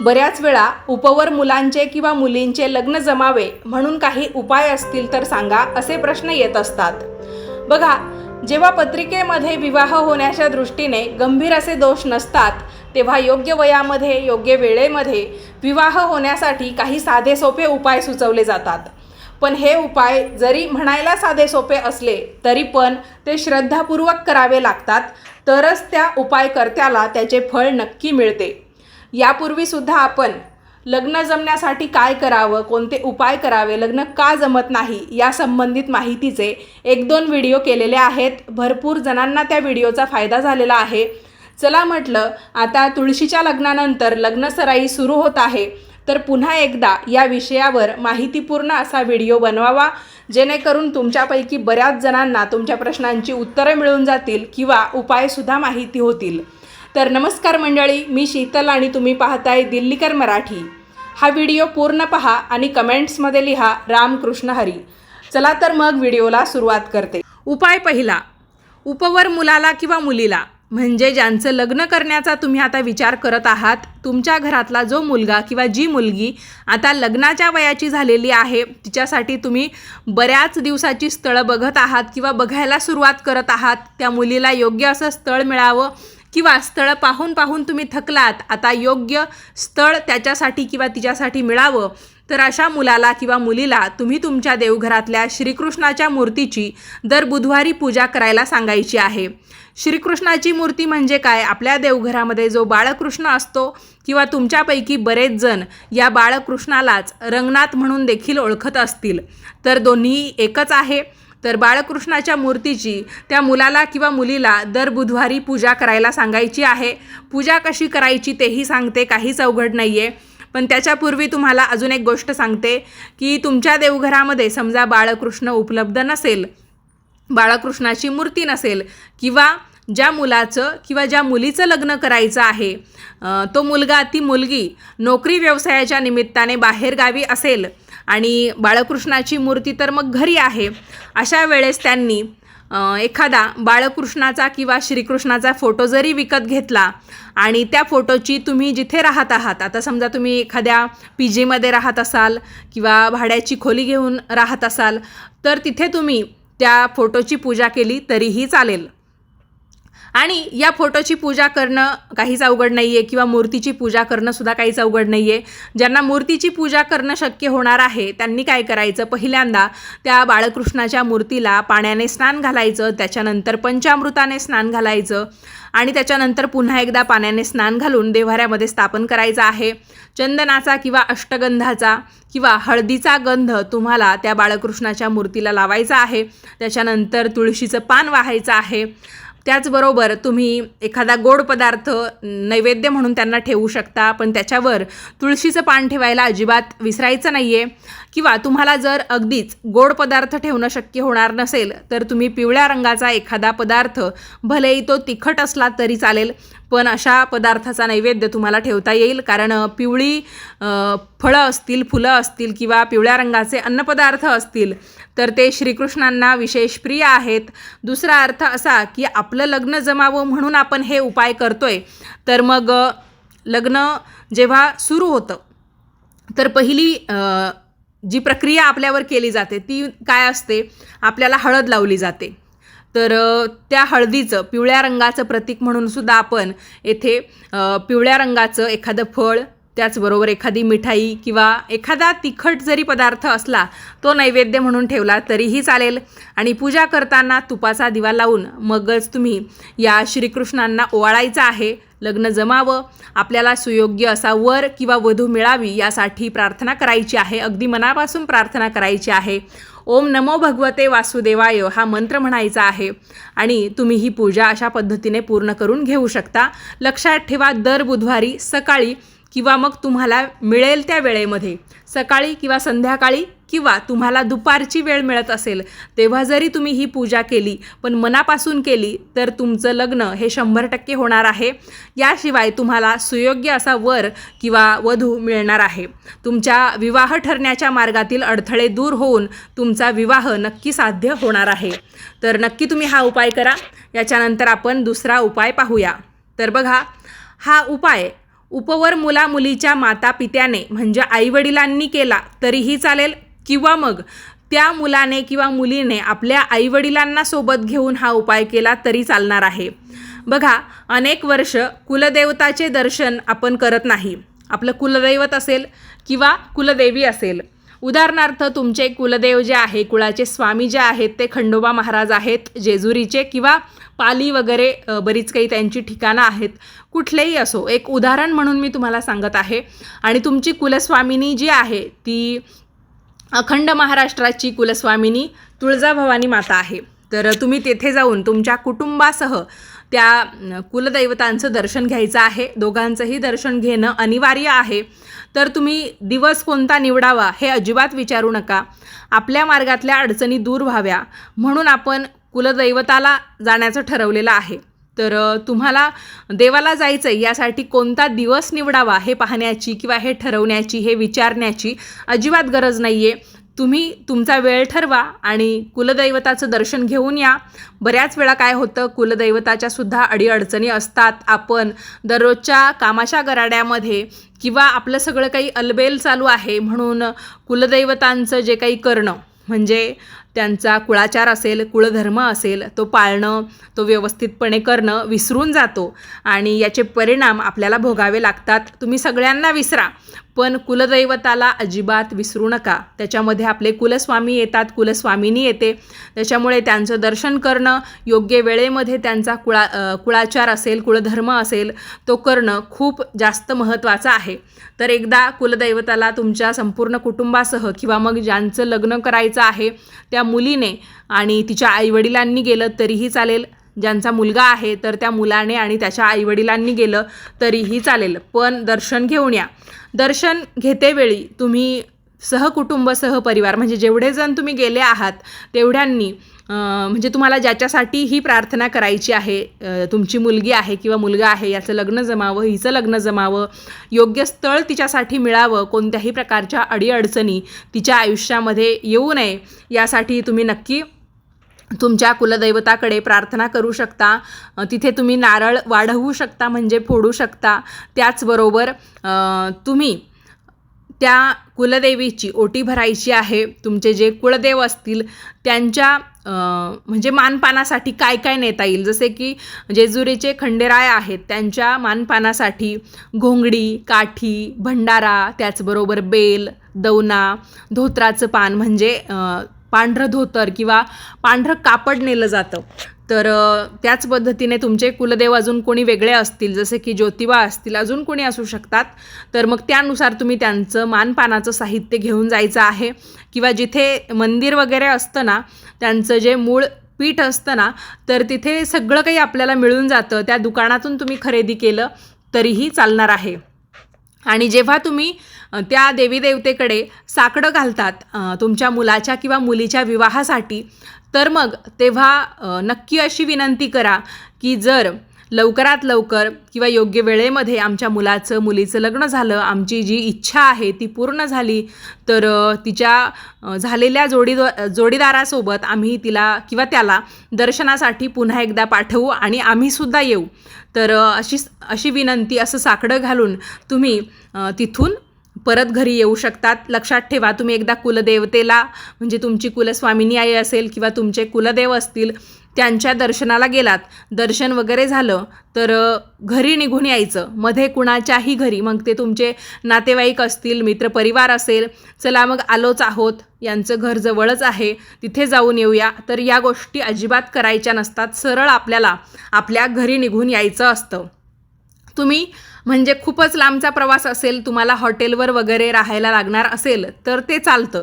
बऱ्याच वेळा उपवर मुलांचे किंवा मुलींचे लग्न जमावे म्हणून काही उपाय असतील तर सांगा असे प्रश्न येत असतात. बघा जेव्हा पत्रिकेमध्ये विवाह होण्याच्या दृष्टीने गंभीर असे दोष नसतात तेव्हा योग्य वयामध्ये योग्य वेळेमध्ये विवाह होण्यासाठी काही साधे सोपे उपाय सुचवले जातात. पण हे उपाय जरी म्हणायला साधे सोपे असले तरी पण ते श्रद्धापूर्वक करावे लागतात तरच त्या उपायकर्त्याला त्याचे फळ नक्की मिळते. यापूर्वीसुद्धा आपण लग्न जमण्यासाठी काय करावं कोणते उपाय करावे लग्न का जमत नाही या संबंधित माहितीचे एक दोन व्हिडिओ केलेले आहेत. भरपूर जणांना त्या व्हिडिओचा फायदा झालेला आहे. चला म्हटलं आता तुळशीच्या लग्नानंतर लग्नसराई सुरू होत आहे. तर पुन्हा एकदा या विषयावर माहितीपूर्ण असा व्हिडिओ बनवावा जेणेकरून तुमच्यापैकी बऱ्याच जणांना तुमच्या प्रश्नांची उत्तरं मिळून जातील किंवा उपायसुद्धा माहिती होतील. तर नमस्कार मंडळी मी शीतल आणि तुम्ही पाहताय दिल्लीकर मराठी. हा व्हिडिओ पूर्ण पहा आणि कमेंट्समध्ये लिहा रामकृष्ण हरी. चला तर मग व्हिडिओला सुरुवात करते. उपाय पहिला उपवर मुलाला किंवा मुलीला म्हणजे ज्यांचं लग्न करण्याचा तुम्ही आता विचार करत आहात तुमच्या घरातला जो मुलगा किंवा जी मुलगी आता लग्नाच्या वयाची झालेली आहे तिच्यासाठी तुम्ही बऱ्याच दिवसाची स्थळं बघत आहात किंवा बघायला सुरुवात करत आहात त्या मुलीला योग्य असं स्थळ मिळावं किंवा स्थळं पाहून पाहून तुम्ही थकलात आता योग्य स्थळ त्याच्यासाठी किंवा तिच्यासाठी मिळावं तर अशा मुलाला किंवा मुलीला तुम्ही तुमच्या देवघरातल्या श्रीकृष्णाच्या मूर्तीची दर बुधवारी पूजा करायला सांगायची आहे. श्रीकृष्णाची मूर्ती म्हणजे काय? आपल्या देवघरामध्ये जो बाळकृष्ण असतो किंवा तुमच्यापैकी बरेच जण या बाळकृष्णालाच रंगनाथ म्हणून देखील ओळखत असतील. तर दोन्ही एकच आहे. तर बाळकृष्णाच्या मूर्तीची त्या मुलाला किंवा मुलीला दर बुधवारी पूजा करायला सांगायची आहे. पूजा कशी करायची तेही सांगते काहीच अवघड नाही आहे पण त्याच्यापूर्वी तुम्हाला अजून एक गोष्ट सांगते की तुमच्या देवघरामध्ये समजा बाळकृष्ण उपलब्ध नसेल बाळकृष्णाची मूर्ती नसेल किंवा ज्या मुलाचं किंवा ज्या मुलीचं लग्न करायचं आहे तो मुलगा ती मुलगी नोकरी व्यवसायाच्या निमित्ताने बाहेरगावी असेल आणि बाळकृष्णाची मूर्ती तर मग घरी आहे अशा वेळेस त्यांनी एखादा बाळकृष्णाचा किंवा श्रीकृष्णाचा फोटो जरी विकत घेतला आणि त्या फोटोची तुम्ही जिथे राहत आहात आता समजा तुम्ही एखाद्या पी जीमध्ये राहत असाल किंवा भाड्याची खोली घेऊन राहत असाल तर तिथे तुम्ही त्या फोटोची पूजा केली तरीही चालेल. आणि या फोटोची पूजा करणं काहीच अवघड नाही आहे किंवा मूर्तीची पूजा करणं सुद्धा काहीच अवघड नाही आहे ज्यांना मूर्तीची पूजा करणं शक्य होणार आहे त्यांनी काय करायचं? पहिल्यांदा त्या बाळकृष्णाच्या मूर्तीला पाण्याने स्नान घालायचं त्याच्यानंतर पंचामृताने स्नान घालायचं आणि त्याच्यानंतर पुन्हा एकदा पाण्याने स्नान घालून देव्हाऱ्यामध्ये स्थापन करायचं आहे. चंदनाचा किंवा अष्टगंधाचा किंवा हळदीचा गंध तुम्हाला त्या बाळकृष्णाच्या मूर्तीला लावायचा आहे. त्याच्यानंतर तुळशीचं पान वाहायचं आहे. त्याचबरोबर तुम्ही एखादा गोड पदार्थ नैवेद्य म्हणून त्यांना ठेवू शकता पण त्याच्यावर तुळशीचं पान ठेवायला अजिबात विसरायचं नाही आहे किंवा तुम्हाला जर अगदीच गोड पदार्थ ठेवणं शक्य होणार नसेल तर तुम्ही पिवळ्या रंगाचा एखादा पदार्थ भलेही तो तिखट असला तरी चालेल. पण अशा पदार्थाचा नैवेद्य तुम्हाला ठेवता येईल. कारण पिवळी फळं असतील फुलं असतील किंवा पिवळ्या रंगाचे अन्नपदार्थ असतील तर ते श्रीकृष्णांना विशेष प्रिय आहेत. दुसरा अर्थ असा की आपलं लग्न जमावं म्हणून आपण हे उपाय करतोय. तर मग लग्न जेव्हा सुरू होतं तर पहिली जी प्रक्रिया आपल्यावर केली जाते ती काय असते? आपल्याला हळद लावली जाते. तर त्या हळदीचं पिवळ्या रंगाचं प्रतीक म्हणून सुद्धा आपण येथे पिवळ्या रंगाचं एखादं फळ त्याचबरोबर एखादी मिठाई किंवा एखादा तिखट जरी पदार्थ असला तो नैवेद्य म्हणून ठेवला तरीही चालेल. आणि पूजा करताना तुपाचा दिवा लावून मगच तुम्ही या श्रीकृष्णांना ओवाळायचं आहे. लग्न जमावं आपल्याला सुयोग्य असा वर किंवा वधू मिळावी यासाठी प्रार्थना करायची आहे. अगदी मनापासून प्रार्थना करायची आहे. ओम नमो भगवते वासुदेवाय हा मंत्र म्हणायचा आहे. आणि तुम्ही ही पूजा अशा पद्धतीने पूर्ण करून घेऊ शकता. लक्षात ठेवा दर बुधवारी सकाळी किंवा मग तुम्हाला मिळेल त्या वेळेमध्ये. सकाळी किंवा संध्याकाळी किंवा तुम्हाला दुपारची वेळ मिळत असेल तेव्हा जरी तुम्ही ही पूजा केली पण मनापासून केली तर तुमचं लग्न हे शंभर टक्के होणार आहे. याशिवाय तुम्हाला सुयोग्य असा वर किंवा वधू मिळणार आहे. तुमच्या विवाह ठरण्याच्या मार्गातील अडथळे दूर होऊन तुमचा विवाह नक्की साध्य होणार आहे. तर नक्की तुम्ही हा उपाय करा. याच्यानंतर आपण दुसरा उपाय पाहूया. तर बघा हा उपाय उपवर मुला मुलीच्या माता पित्याने म्हणजे आईवडिलांनी केला तरीही चालेल? किंवा मग त्या मुलाने किंवा मुलीने आपल्या आईवडिलांना सोबत घेऊन हा उपाय केला तरी चालणार आहे. बघा अनेक वर्ष कुलदेवताचे दर्शन आपण करत नाही. आपलं कुलदैवत असेल किंवा कुलदेवी असेल. उदाहरणार्थ तुमचे कुलदेव जे आहे कुळाचे स्वामी जे आहेत ते खंडोबा महाराज आहेत जेजुरीचे किंवा पाली वगैरे बरीच काही त्यांची ठिकाणं आहेत. कुठलेही असो एक उदाहरण म्हणून मी तुम्हाला सांगत आहे. आणि तुमची कुलस्वामिनी जी आहे ती अखंड महाराष्ट्राची कुलस्वामिनी तुळजाभवानी माता आहे. तर तुम्ही तेथे जाऊन तुमच्या कुटुंबासह त्या कुलदैवतांचं दर्शन घ्यायचं आहे. दोघांचंही दर्शन घेणं अनिवार्य आहे. तर तुम्ही दिवस कोणता निवडावा हे अजिबात विचारू नका. आपल्या मार्गातल्या अडचणी दूर व्हाव्या. म्हणून आपण कुलदैवताला जाण्याचं ठरवलेलं आहे. तर तुम्हाला देवाला जायचं आहे यासाठी कोणता दिवस निवडावा हे पाहण्याची किंवा हे ठरवण्याची हे विचारण्याची अजिबात गरज नाही आहे तुम्ही तुमचा वेळ ठरवा आणि कुलदैवताचं दर्शन घेऊन या. बऱ्याच वेळा काय होतं कुलदैवताच्या सुद्धा अडीअडचणी असतात. आपण दररोजच्या कामाच्या गराड्यामध्ये किंवा आपलं सगळं काही अलबेल चालू आहे म्हणून कुलदैवतांचं जे काही करणं म्हणजे त्यांचा कुळाचार असेल कुळधर्म असेल तो पाळणं तो व्यवस्थितपणे करणं विसरून जातो. आणि याचे परिणाम आपल्याला भोगावे लागतात. तुम्ही सगळ्यांना विसरा. पण कुलदैवताला अजिबात विसरू नका. त्याच्यामध्ये आपले कुलस्वामी येतात कुलस्वामिनी येते. त्याच्यामुळे त्यांचं दर्शन करणं योग्य वेळेमध्ये त्यांचा कुळा कुळाचार असेल कुळधर्म असेल तो करणं खूप जास्त महत्त्वाचं आहे. तर एकदा कुलदैवताला तुमच्या संपूर्ण कुटुंबासह किंवा मग ज्यांचं लग्न करायचं आहे त्या मुलीने आणि तिच्या आईवडिलांनी गेलं तरीही चालेल. ज्यांचा मुलगा आहे तर त्या मुलाने आणि त्याच्या आईवडिलांनी गेलं तरीही चालेल. पण दर्शन घेऊन या. दर्शन घेतेवेळी तुम्ही सहकुटुंब सहपरिवार म्हणजे जेवढे जण तुम्ही गेले आहात तेवढ्यांनी म्हणजे तुम्हाला ज्याच्यासाठी ही प्रार्थना करायची आहे तुमची मुलगी आहे किंवा मुलगा आहे याचं लग्न जमावं हिचं लग्न जमावं योग्य स्थळ तिच्यासाठी मिळावं कोणत्याही प्रकारच्या अडीअडचणी तिच्या आयुष्यामध्ये येऊ नये यासाठी तुम्ही नक्की तुमच्या कुलदैवताकडे प्रार्थना करू शकता. तिथे तुम्ही नारळ वाढवू शकता म्हणजे फोडू शकता. त्याचबरोबर तुम्ही त्या कुलदेवीची ओटी भरायची आहे. तुमचे जे कुलदेव असतील त्यांच्या म्हणजे मानपानासाठी काय काय नेता येईल? जसे की जेजुरीचे खंडेराय आहेत त्यांच्या मानपानासाठी घोंगडी काठी भंडारा त्याचबरोबर बेल दवना धोत्राचं पान म्हणजे पांढरं धोतर किंवा पांढरं कापड नेलं जातं. तर त्याच पद्धतीने तुमचे कुलदेव अजून कोणी वेगळे असतील जसे की ज्योतिबा असतील अजून कोणी असू शकतात. तर मग त्यानुसार तुम्ही त्यांचं मानपानाचं साहित्य घेऊन जायचं आहे. किंवा जिथे मंदिर वगैरे असतं ना त्यांचं जे मूळ पीठ असतं ना तर तिथे सगळं काही आपल्याला मिळून जातं. त्या दुकानातून तुम्ही खरेदी केलं तरीही चालणार आहे. आणि जेव्हा तुम्ही त्या देवी देवतेकडे साकडं घालतात तुमच्या मुलाच्या किंवा मुलीच्या विवाहासाठी. तर मग तेव्हा नक्की अशी विनंती करा की जर लवकरात लवकर किंवा योग्य वेळेमध्ये आमच्या मुलाचं मुलीचं लग्न झालं आमची जी इच्छा आहे ती पूर्ण झाली तर तिच्या झालेल्या जोडीद जोडीदारासोबत आम्ही तिला किंवा त्याला दर्शनासाठी पुन्हा एकदा पाठवू आणि आम्हीसुद्धा येऊ. तर अशी अशी विनंती असं साकडं घालून तुम्ही तिथून परत घरी येऊ शकतात. लक्षात ठेवा तुम्ही एकदा कुलदेवतेला म्हणजे तुमची कुलस्वामिनी आई असेल किंवा तुमचे कुलदेव असतील त्यांच्या दर्शनाला गेलात. दर्शन वगैरे झालं तर घरी निघून यायचं. मध्ये कुणाच्याही घरी मग ते तुमचे नातेवाईक असतील मित्रपरिवार असेल चला मग आलोच आहोत. यांचं घर जवळच आहे. तिथे जाऊन येऊया. तर या गोष्टी अजिबात करायच्या नसतात. सरळ आपल्याला आपल्या घरी निघून यायचं असतं. तुम्ही म्हणजे खूपच लांबचा प्रवास असेल तुम्हाला हॉटेलवर वगैरे राहायला लागणार असेल तर ते चालतं.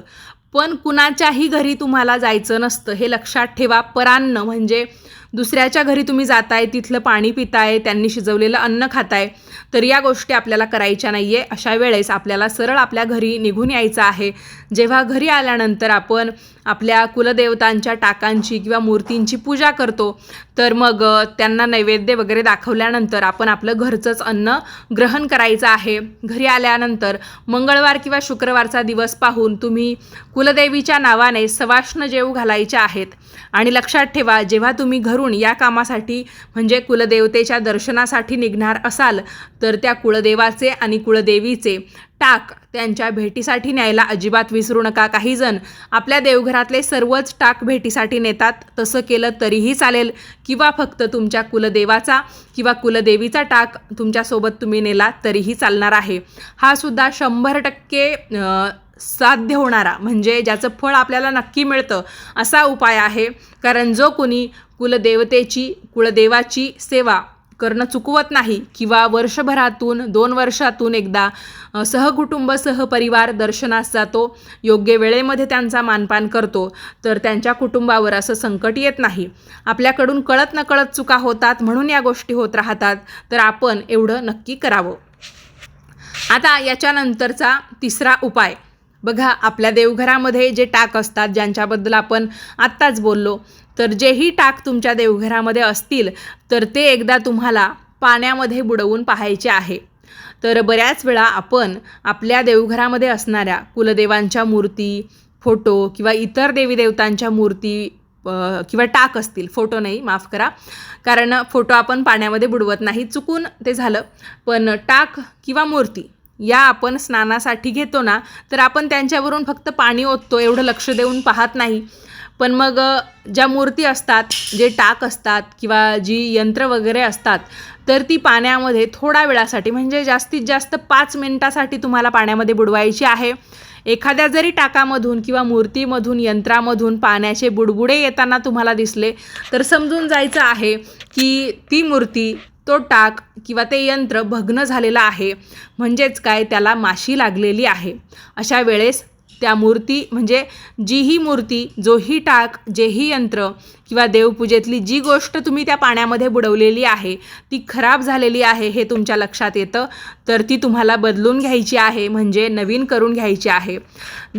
पण कुणाच्याही घरी तुम्हाला जायचं नसतं हे लक्षात ठेवा. परान्न म्हणजे दुसऱ्याच्या घरी तुम्ही जाताय तिथलं पाणी पिताय त्यांनी शिजवलेलं अन्न खाताय तर या गोष्टी आपल्याला करायच्या नाही आहे अशा वेळेस आपल्याला सरळ आपल्या घरी निघून यायचं आहे. जेव्हा घरी आल्यानंतर आपण आपल्या कुलदेवतांच्या टाकांची किंवा मूर्तींची पूजा करतो तर मग त्यांना नैवेद्य वगैरे दाखवल्यानंतर आपण आपलं घरचंच अन्न ग्रहण करायचं आहे. घरी आल्यानंतर मंगळवार किंवा शुक्रवारचा दिवस पाहून तुम्ही कुलदेवीच्या नावाने सवाष्ण जेव घालायच्या आहेत. आणि लक्षात ठेवा जेव्हा तुम्ही घरून या कामासाठी म्हणजे कुलदेवतेच्या दर्शनासाठी निघणार असाल तर त्या कुळदेवाचे आणि कुळदेवीचे टाक. त्यांच्या भेटीसाठी न्यायला अजिबात विसरू नका. काही जण आपल्या देवघरातले सर्वच टाक भेटीसाठी नेतात. तसं केलं तरीही चालेल. किंवा फक्त तुमच्या कुलदेवाचा किंवा कुलदेवीचा टाक तुमच्यासोबत तुम्ही नेला तरीही चालणार आहे. हा सुद्धा शंभर टक्के साध्य होणारा. म्हणजे ज्याचं फळ आपल्याला नक्की मिळतं असा उपाय आहे. कारण जो कोणी कुलदेवतेची कुलदेवाची सेवा करणं चुकवत नाही किंवा वर्षभरातून दोन वर्षातून एकदा सहकुटुंब सहपरिवार दर्शनास जातो योग्य वेळेमध्ये त्यांचा मानपान करतो तर त्यांच्या कुटुंबावर असं संकट येत नाही. आपल्याकडून कळत नकळत चुका होतात म्हणून या गोष्टी होत राहतात तर आपण एवढं नक्की करावं. आता याच्यानंतरचा तिसरा उपाय. बघा आपल्या देवघरामध्ये जे टाक असतात ज्यांच्याबद्दल आपण आत्ताच बोललो तर जेही टाक तुमच्या देवघरामध्ये असतील तर ते एकदा तुम्हाला पाण्यामध्ये बुडवून पाहायचे आहे. तर बऱ्याच वेळा आपण आपल्या देवघरामध्ये असणाऱ्या कुलदेवांच्या मूर्ती फोटो किंवा इतर देवी देवतांच्या मूर्ती किंवा टाक असतील फोटो नाही माफ करा. कारण फोटो आपण पाण्यामध्ये बुडवत नाही चुकून ते झालं. पण टाक किंवा मूर्ती या आपण स्नानासाठी घेतो ना तर आपण त्यांच्यावरून फक्त पाणी ओततो एवढं लक्ष देऊन पाहत नाही. पण मग ज्या मूर्ती असतात जे टाक असतात किंवा जी यंत्र वगैरे असतात तर ती पाण्यामध्ये थोड्या वेळासाठी म्हणजे जास्तीत जास्त पाच मिनटासाठी तुम्हाला पाण्यामध्ये बुडवायची आहे. एखाद्या जरी टाकामधून किंवा मूर्तीमधून यंत्रामधून पाण्याचे बुडबुडे येताना तुम्हाला दिसले तर समजून जायचं आहे की ती मूर्ती तो टाक किंवा ते यंत्र भग्न झालेलं आहे. म्हणजेच काय? त्याला माशी लागलेली आहे. अशा वेळेस त्या मूर्ती म्हणजे जीही मूर्ती जोही टाक जेही यंत्र किंवा देवपूजेतली जी गोष्ट तुम्ही त्या पाण्यामध्ये बुडवलेली आहे ती खराब झालेली आहे हे तुमच्या लक्षात येतं तर ती तुम्हाला बदलून घ्यायची आहे म्हणजे नवीन करून घ्यायची आहे.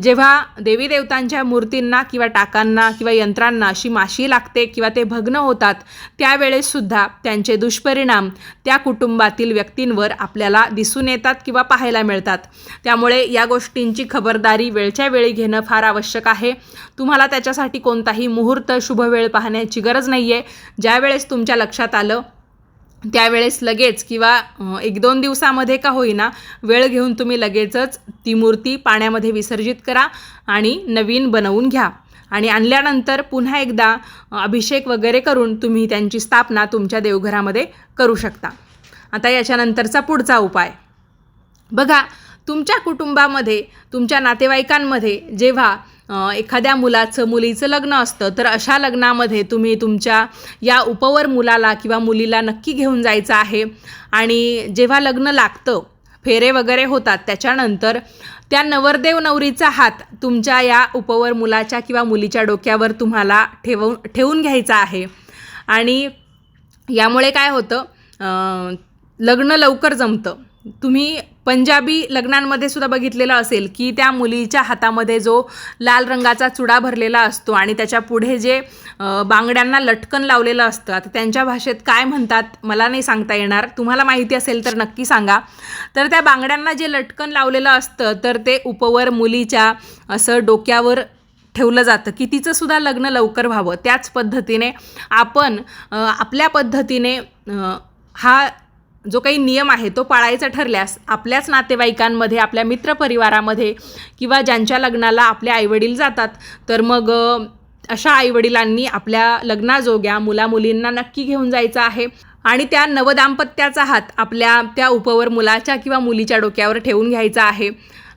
जेव्हा देवी देवतांच्या मूर्तींना किंवा टाकांना किंवा यंत्रांना अशी माशी लागते किंवा ते भग्न होतात त्यावेळेससुद्धा त्यांचे दुष्परिणाम त्या कुटुंबातील व्यक्तींवर आपल्याला दिसून येतात किंवा पाहायला मिळतात. त्यामुळे या गोष्टींची खबरदारी वेळच्या वेळी घेणं फार आवश्यक आहे. तुम्हाला त्याच्यासाठी कोणताही मुहूर्त शुभवेळ पाहण्याची गरज नाही आहे ज्यावेळेस तुमच्या लक्षात आलं त्यावेळेस लगेच किंवा एक दोन दिवसामध्ये का होईना वेळ घेऊन तुम्ही लगेचच ती मूर्ती पाण्यामध्ये विसर्जित करा आणि नवीन बनवून घ्या. आणि आणल्यानंतर पुन्हा एकदा अभिषेक वगैरे करून तुम्ही त्यांची स्थापना तुमच्या देवघरामध्ये करू शकता. आता याच्यानंतरचा पुढचा उपाय. बघा तुमच्या कुटुंबामध्ये तुमच्या नातेवाईकांमध्ये जेव्हा एखाद्या मुलाचं मुलीचं लग्न असतं तर अशा लग्नामध्ये तुम्ही तुमच्या या उपवर मुलाला किंवा मुलीला नक्की घेऊन जायचं आहे. आणि जेव्हा लग्न लागतं फेरे वगैरे होतात त्याच्यानंतर त्या नवरदेव नवरीचा हात तुमच्या या उपवर मुलाच्या किंवा मुलीच्या डोक्यावर तुम्हाला ठेवून ठेवून घ्यायचा आहे. आणि यामुळे काय होतं लग्न लवकर जमतं. तुम्ही पंजाबी लग्नांमध्ये सुद्धा बघितलेलं असेल की त्या मुलीच्या हातामध्ये जो लाल रंगाचा चुडा भरलेला असतो आणि त्याच्या पुढे जे बांगड्यांना लटकन लावलेलं असतं. आता त्यांच्या भाषेत काय म्हणतात मला नाही सांगता येणार. तुम्हाला माहिती असेल तर नक्की सांगा. तर त्या बांगड्यांना जे लटकन लावलेलं असतं तर ते उपवर मुलीच्या असं डोक्यावर ठेवलं जातं की तिचं सुद्धा लग्न लवकर व्हावं. त्याच पद्धतीने आपण आपल्या पद्धतीने हा जो काही नियम आहे तो पाळायचा ठरल्यास आपल्याच नातेवाईकांमध्ये आपल्या मित्रपरिवारामध्ये किंवा ज्यांच्या लग्नाला आपले आईवडील जातात तर मग अशा आईवडिलांनी आपल्या लग्नाजोग्या मुलामुलींना नक्की घेऊन जायचं आहे. आणि त्या नवदाम्पत्याचा हात आपल्या त्या उपवर मुलाच्या किंवा मुलीच्या डोक्यावर ठेवून घ्यायचा आहे.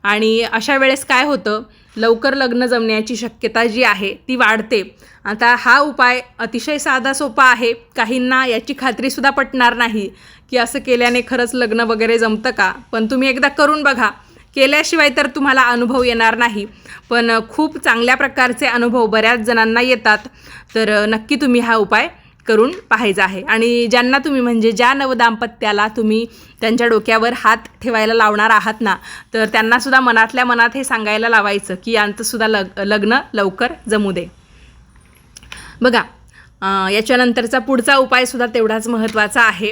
आणि अशा वेळेस काय होतं लवकर लग्न जमण्याची शक्यता जी आहे ती वाढते. आता हा उपाय अतिशय साधा सोपा आहे. काहींना याची खात्रीसुद्धा पटणार नाही की असं केल्याने खरंच लग्न वगैरे जमतं का? पण तुम्ही एकदा करून बघा. केल्याशिवाय तर तुम्हाला अनुभव येणार नाही. पण खूप चांगल्या प्रकारचे अनुभव बऱ्याच जणांना येतात. तर नक्की तुम्ही हा उपाय करून पाहायचं आहे. आणि ज्यांना तुम्ही म्हणजे ज्या नवदाम्पत्याला तुम्ही त्यांच्या डोक्यावर हात ठेवायला लावणार आहात ना तर त्यांनासुद्धा मनातल्या मनात हे सांगायला लावायचं की यांचंसुद्धा लग लग्न लवकर जमू दे. बघा याच्यानंतरचा पुढचा उपायसुद्धा तेवढाच महत्त्वाचा आहे.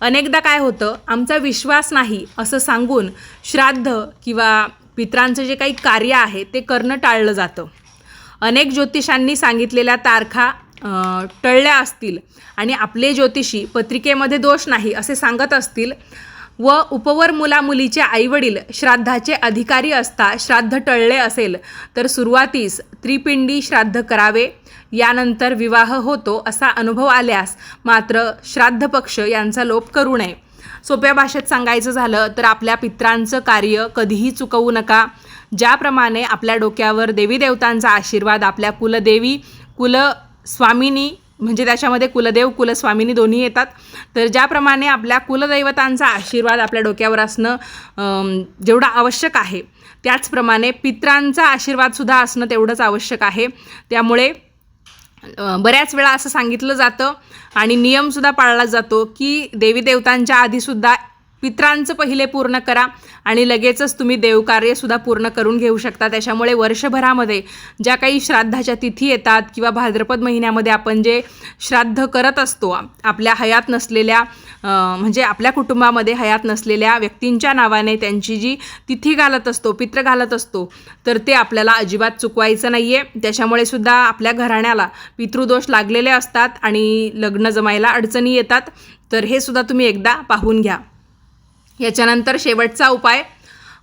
अनेकदा काय होतं आमचा विश्वास नाही असं सांगून श्राद्ध किंवा पित्रांचं जे काही कार्य आहे ते करणं टाळलं जातं. अनेक ज्योतिषांनी सांगितलेल्या तारखा टळल्या असतील आणि आपले ज्योतिषी पत्रिकेमध्ये दोष नाही असे सांगत असतील व उपवर मुला मुलीचे आईवडील श्राद्धाचे अधिकारी असता श्राद्ध टळले असेल तर सुरुवातीस त्रिपिंडी श्राद्ध करावे. यानंतर विवाह होतो असा अनुभव आल्यास मात्र श्राद्ध पक्ष यांचा लोप करू नये. सोप्या भाषेत सांगायचं झालं तर आपल्या पित्रांचं कार्य कधीही चुकवू नका. ज्याप्रमाणे आपल्या डोक्यावर देवी देवतांचा आशीर्वाद आपल्या कुलदेवी कुल स्वामिनी म्हणजे त्याच्यामध्ये कुलदेव कुलस्वामिनी दोन्ही येतात. तर ज्याप्रमाणे आपल्या कुलदैवतांचा आशीर्वाद आपल्या डोक्यावर असणं जेवढं आवश्यक आहे त्याचप्रमाणे पित्रांचा आशीर्वादसुद्धा असणं तेवढंच आवश्यक आहे. त्यामुळे बऱ्याच वेळा असं सांगितलं जातं आणि नियमसुद्धा पाळला जातो की देवी देवतांच्या आधीसुद्धा पित्रांचं पहिले पूर्ण करा आणि लगेचच तुम्ही देवकार्यसुद्धा पूर्ण करून घेऊ शकता. त्याच्यामुळे वर्षभरामध्ये ज्या काही श्राद्धाच्या तिथी येतात किंवा भाद्रपद महिन्यामध्ये आपण जे श्राद्ध करत असतो आपल्या हयात नसलेल्या म्हणजे आपल्या कुटुंबामध्ये हयात नसलेल्या व्यक्तींच्या नावाने त्यांची जी तिथी घालत असतो पित्र घालत असतो तर ते आपल्याला अजिबात चुकवायचं नाही आहे त्याच्यामुळे सुद्धा आपल्या घराण्याला पितृदोष लागलेले असतात आणि लग्न जमायला अडचणी येतात. तर हे सुद्धा तुम्ही एकदा पाहून घ्या. याच्यानंतर शेवटचा उपाय.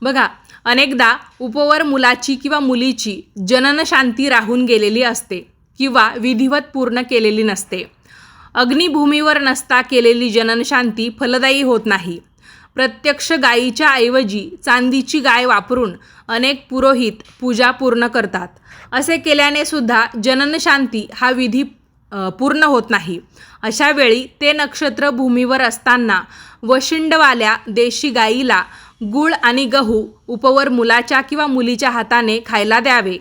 बघा अनेकदा उपवर मुलाची किंवा मुलीची जननशांती राहून गेलेली असते किंवा विधिवत पूर्ण केलेली नसते. अग्निभूमीवर नसता केलेली जननशांती फलदायी होत नाही. प्रत्यक्ष गायीच्या ऐवजी चांदीची गाय वापरून अनेक पुरोहित पूजा पूर्ण करतात. असे केल्याने सुद्धा जननशांती हा विधी पूर्ण होत नाही. अशा वेळी ते नक्षत्र भूमीवर असताना वशिंडवाल्या देशी गाईला गुळ आणि गहू उपवर मुलाच्या किंवा मुलीच्या हाताने खायला द्यावे.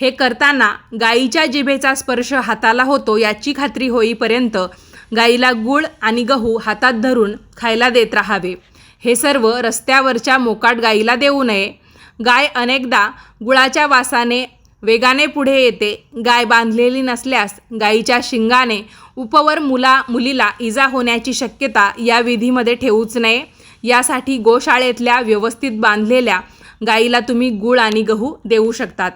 हे करताना गाईच्या जिभेचा स्पर्श हाताला होतो याची खात्री होईपर्यंत गाईला गुळ आणि गहू हातात धरून खायला देत राहावे. हे सर्व रस्त्यावरच्या मोकाट गाईला देऊ नये. गाय अनेकदा गुळाच्या वासाने वेगाने पुढे येते. गाय बांधलेली नसल्यास गायीच्या शिंगाने उपवर मुला मुलीला इजा होण्याची शक्यता या विधीमध्ये ठेवूच नये. यासाठी गोशाळेतल्या व्यवस्थित बांधलेल्या गाईला तुम्ही गुळ आणि गहू देऊ शकतात.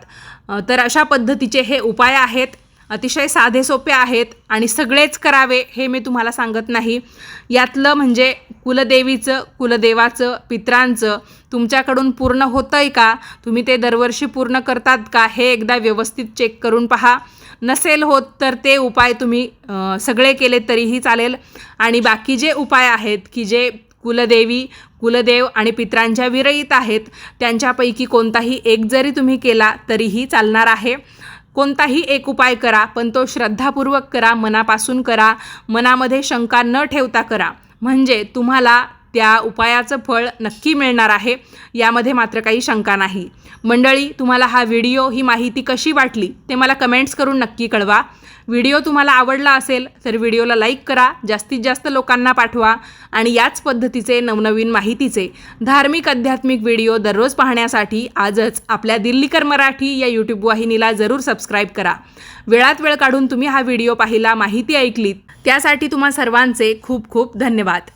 तर अशा पद्धतीचे हे उपाय आहेत. अतिशय साधे सोपे आहेत आणि सगळेच करावे हे मी तुम्हाला सांगत नाही. यातलं म्हणजे कुलदेवीचं कुलदेवाचं पित्रांचं तुमच्याकडून पूर्ण होतं आहे का? तुम्ही ते दरवर्षी पूर्ण करतात का? हे एकदा व्यवस्थित चेक करून पहा. नसेल होत तर ते उपाय तुम्ही सगळे केले तरीही चालेल. आणि बाकी जे उपाय आहेत की जे कुलदेवी कुलदेव आणि पित्रांच्या विरहित आहेत त्यांच्यापैकी कोणताही एक जरी तुम्ही केला तरीही चालणार आहे. कोणताही एक उपाय करा पण तो श्रद्धापूर्वक करा मनापासून करा मनामध्ये शंका न ठेवता करा. म्हणजे तुम्हाला त्या उपायाचं फळ नक्की मिळणार आहे यामध्ये मात्र काही शंका नाही. मंडळी तुम्हाला हा व्हिडिओ ही माहिती कशी वाटली ते मला कमेंट्स करून नक्की कळवा. व्हिडिओ तुम्हाला आवडला असेल तर व्हिडिओला लाईक करा जास्तीत जास्त लोकांना पाठवा आणि याच पद्धतीचे नवनवीन माहितीचे धार्मिक आध्यात्मिक व्हिडिओ दररोज पाहण्यासाठी आजच आपल्या दिल्लीकर मराठी या यूट्यूब वाहिनीला जरूर सबस्क्राईब करा. वेळात वेळ काढून तुम्ही हा व्हिडिओ पाहिला माहिती ऐकलीत त्यासाठी तुम्हा सर्वांचे खूप खूप धन्यवाद.